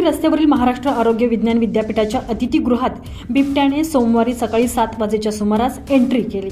इंदोरी रस्त्यावरील महाराष्ट्र आरोग्य विज्ञान विद्यापीठाच्या अतिथीगृहात बिबट्याने सोमवारी सकाळी सात वाजेच्या सुमारास एंट्री केली.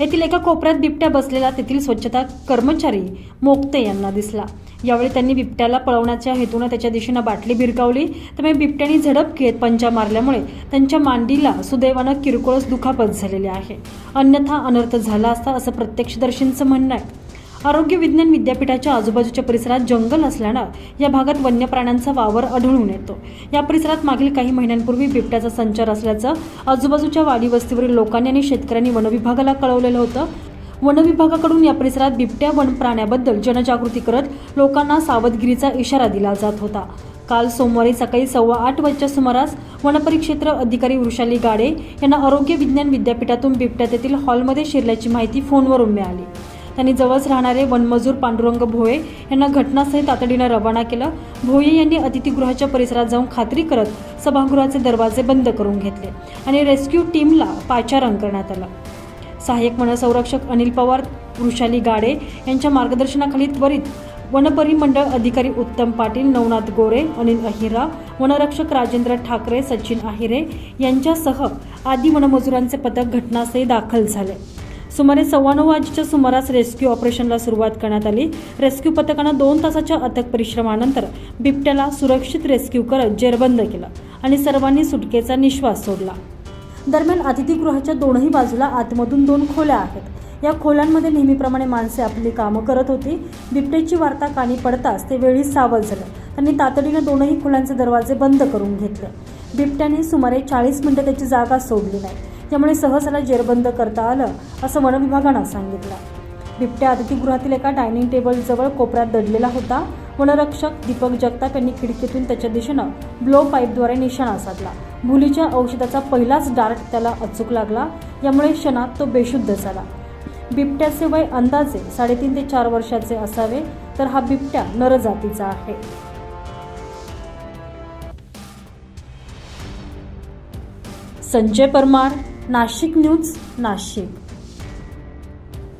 येथील एका कोपऱ्यात बिबट्या बसलेला तेथील स्वच्छता कर्मचारी मोक्ते यांना दिसला. यावेळी त्यांनी बिबट्याला पळवण्याच्या हेतूनं त्याच्या दिशेनं बाटली भिरकावली. त्यामुळे बिबट्याने झडप घेत पंजा मारल्यामुळे त्यांच्या मांडीला सुदैवानं किरकोळच दुखापत झालेली आहे. अन्यथा अनर्थ झाला असता असं प्रत्यक्षदर्शींचं म्हणणं आहे. आरोग्य विज्ञान विद्यापीठाच्या आजूबाजूच्या परिसरात जंगल असल्यानं या भागात वन्य प्राण्यांचा वावर आढळून येतो. या परिसरात मागील काही महिन्यांपूर्वी बिबट्याचा संचार असल्याचं आजूबाजूच्या वाडी वस्तीवरील लोकांनी आणि शेतकऱ्यांनी वनविभागाला कळवलेलं होतं. वनविभागाकडून या परिसरात बिबट्या वन प्राण्याबद्दल जनजागृती करत लोकांना सावधगिरीचा इशारा दिला जात होता. काल सोमवारी सकाळी सव्वा आठ वाजच्या सुमारास वनपरिक्षेत्र अधिकारी वृषाली गाडे यांना आरोग्य विज्ञान विद्यापीठातून बिबट्या तेथील हॉलमध्ये शिरल्याची माहिती फोनवरून मिळाली. त्यांनी जवळच राहणारे वनमजूर पांडुरंग भोये यांना घटनास्थळी तातडीनं रवाना केलं. भोये यांनी अतिथीगृहाच्या परिसरात जाऊन खात्री करत सभागृहाचे दरवाजे बंद करून घेतले आणि रेस्क्यू टीमला पाचारण करण्यात आलं. सहाय्यक वनसंरक्षक अनिल पवार वृषाली गाडे यांच्या मार्गदर्शनाखाली त्वरित वनपरिमंडळ अधिकारी उत्तम पाटील नवनाथ गोरे अनिल अहिरा वनरक्षक राजेंद्र ठाकरे सचिन आहिरे यांच्यासह आदी वनमजुरांचे पथक घटनास्थळी दाखल झाले. सुमारे सव्वा नऊ वाजेच्या सुमारास रेस्क्यू ऑपरेशनला सुरुवात करण्यात आली. रेस्क्यू पथकानं दोन तासाच्या अथक परिश्रमानंतर बिबट्याला सुरक्षित रेस्क्यू करत जेरबंद केलं आणि सर्वांनी सुटकेचा निश्वास सोडला. दरम्यान अतिथीगृहाच्या दोनही बाजूला आतमधून दोन खोल्या आहेत. या खोल्यांमध्ये नेहमीप्रमाणे माणसे आपली कामं करत होती. बिबट्याची वार्ता कानी पडताच ते वेळी सावध झालं. त्यांनी तातडीनं दोनही खोल्यांचे दरवाजे बंद करून घेतले. बिबट्याने सुमारे चाळीस मिनिटं त्याची जागा सोडली नाही. त्यामुळे सहसाला जेरबंद करता आलं असं वनविभागानं सांगितलं. बिबट्या अतिथीगृहातील एका डायनिंग टेबलजवळ कोपऱ्यात दडलेला होता. वनरक्षक दीपक जगताप यांनी खिडकीतून त्याच्या दिशेनं ब्लो पाईपद्वारे निशाणा साधला. भुलीच्या औषधाचा पहिलाच डार्ट त्याला अचूक लागला. यामुळे क्षणात तो बेशुद्ध झाला. बिबट्याचे वय अंदाजे साडेतीन ते चार वर्षाचे असावे तर हा बिबट्या नरजातीचा आहे. संजय परमार नाशिक न्यूज नाशिक.